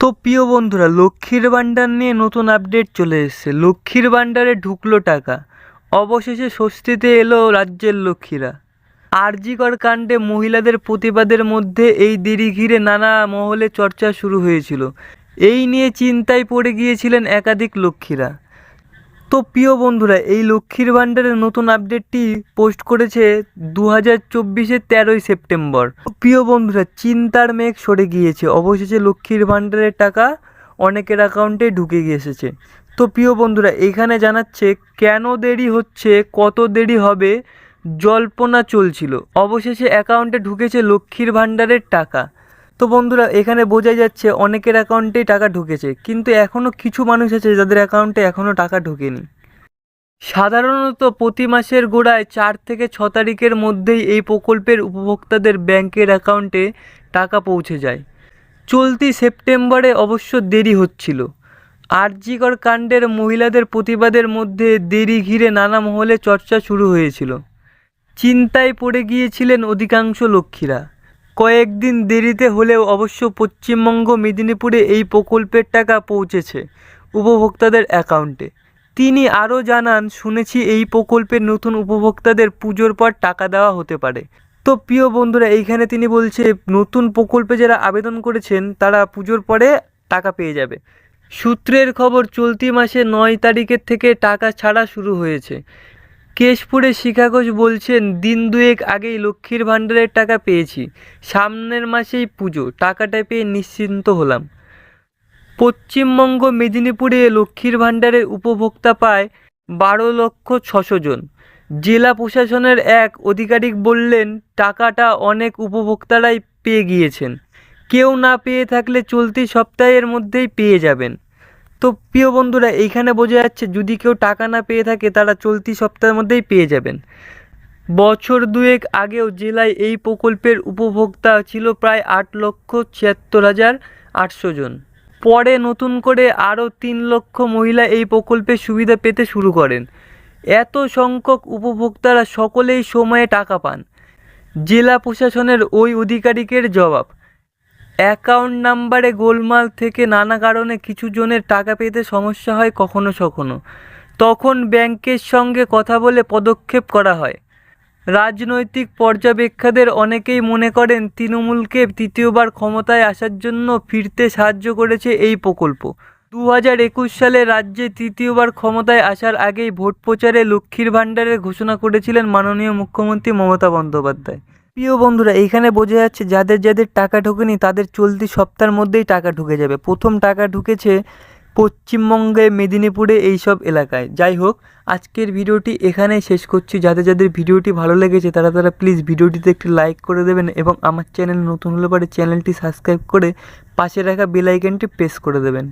তো প্রিয় বন্ধুরা, লক্ষ্মীর ভাণ্ডার নিয়ে নতুন আপডেট চলে এসেছে। লক্ষ্মীর ভাণ্ডারে ঢুকলো টাকা। অবশেষে স্বস্তিতে এলো রাজ্যের লক্ষ্মীরা। আরজিকর কাণ্ডে মহিলাদের প্রতিবাদের মধ্যে এই দেরি ঘিরে নানা মহলে চর্চা শুরু হয়েছিল। এই নিয়ে চিন্তায় পড়ে গিয়েছিলেন একাধিক লক্ষ্মীরা। তো প্রিয় বন্ধুরা, এই লক্ষ্মীর ভাণ্ডারের নতুন আপডেটটি পোস্ট করেছে দু হাজার চব্বিশের তেরোই সেপ্টেম্বর। প্রিয় বন্ধুরা, চিন্তার মেঘ সরে গিয়েছে। অবশেষে লক্ষ্মীর ভাণ্ডারের টাকা অনেকের অ্যাকাউন্টে ঢুকে গিয়েছে। তো প্রিয় বন্ধুরা, এখানে জানাচ্ছে, কেন দেরি হচ্ছে, কত দেরি হবে, জল্পনা চলছিল। অবশেষে অ্যাকাউন্টে ঢুকেছে লক্ষ্মীর ভাণ্ডারের টাকা। তো বন্ধুরা, এখানে বোঝা যাচ্ছে অনেকের অ্যাকাউন্টেই টাকা ঢুকেছে, কিন্তু এখনও কিছু মানুষ আছে যাদের অ্যাকাউন্টে এখনও টাকা ঢোকেনি। সাধারণত প্রতি মাসের গোড়ায় চার থেকে ছ তারিখের মধ্যেই এই প্রকল্পের উপভোক্তাদের ব্যাংকের অ্যাকাউন্টে টাকা পৌঁছে যায়। চলতি সেপ্টেম্বরে অবশ্য দেরি হচ্ছিল। আরজিকর কাণ্ডের মহিলাদের প্রতিবাদের মধ্যে দেরি ঘিরে নানা মহলে চর্চা শুরু হয়েছিল। চিন্তায় পড়ে গিয়েছিলেন অধিকাংশ লক্ষ্মীরা কয়েকদিন দেরিতে হলেও অবশ্য পশ্চিমবঙ্গ মেদিনীপুরে এই প্রকল্পের টাকা পৌঁছেছে উপভোক্তাদের অ্যাকাউন্টে। তিনি আরও জানান, শুনেছি এই প্রকল্পের নতুন উপভোক্তাদের পুজোর পর টাকা দেওয়া হতে পারে। তো প্রিয় বন্ধুরা, এইখানে তিনি বলছে, নতুন প্রকল্পে যারা আবেদন করেছেন, তারা পুজোর পরে টাকা পেয়ে যাবে। সূত্রের খবর, চলতি মাসে নয় তারিখের থেকে টাকা ছাড়া শুরু হয়েছে। কেশপুরে শিখা ঘোষ বলছেন, দিন দুয়েক আগেই লক্ষ্মীর ভাণ্ডারের টাকা পেয়েছি। সামনের মাসেই পুজো, টাকাটা পেয়ে নিশ্চিন্ত হলাম। পশ্চিমবঙ্গ মেদিনীপুরে লক্ষ্মীর ভাণ্ডারের উপভোক্তা পায় বারো লক্ষ ছশো জন। জেলা প্রশাসনের এক আধিকারিক বললেন, টাকাটা অনেক উপভোক্তারাই পেয়ে গিয়েছেন। কেউ না পেয়ে থাকলে চলতি সপ্তাহের মধ্যেই পেয়ে যাবেন। তো প্রিয় বন্ধুরা, এইখানে বোঝা যাচ্ছে যদি কেউ টাকা না পেয়ে থাকে, তারা চলতি সপ্তাহের মধ্যেই পেয়ে যাবেন। বছর দুয়েক আগেও জেলায় এই প্রকল্পের উপভোক্তা ছিল প্রায় আট লক্ষ ছিয়াত্তর হাজার আটশো জন। পরে নতুন করে আরও তিন লক্ষ মহিলা এই প্রকল্পের সুবিধা পেতে শুরু করেন। এত সংখ্যক উপভোক্তারা সকলেই সময়ে টাকা পান। জেলা প্রশাসনের ওই আধিকারিকের জবাব। অ্যাকাউন্ট নাম্বারে গোলমাল থেকে নানা কারণে কিছু জনের টাকা পেতে সমস্যা হয় কখনো সখনো তখন ব্যাংকের সঙ্গে কথা বলে পদক্ষেপ করা হয়। রাজনৈতিক পর্যবেক্ষকদের অনেকেই মনে করেন, তৃণমূলকে তৃতীয়বার ক্ষমতায় আসার জন্য ফিরতে সাহায্য করেছে এই প্রকল্প। দু হাজার একুশ সালে রাজ্যে তৃতীয়বার ক্ষমতায় আসার আগেই ভোট প্রচারে লক্ষ্মীর ভাণ্ডারের ঘোষণা করেছিলেন মাননীয় মুখ্যমন্ত্রী মমতা বন্দ্যোপাধ্যায়। প্রিয় বন্ধুরা এখানে বোঝা যাচ্ছে যাদের যাদের টাকা ঢোকেনি, তাদের চলতি সপ্তাহের মধ্যেই টাকা ঢুকে যাবে। প্রথম টাকা ঢুকেছে পশ্চিমবঙ্গে মেদিনীপুরে এইসব এলাকায়। যাই হোক, আজকের ভিডিওটি এখানেই শেষ করছি। যাদের যাদের ভিডিওটি ভালো লেগেছে, তারা তারা প্লিজ ভিডিওটিতে একটি লাইক করে দেবেন এবং আমার চ্যানেল নতুন হলে পরে চ্যানেলটি সাবস্ক্রাইব করে পাশে রাখা বেল আইকনটি প্রেস করে দেবেন।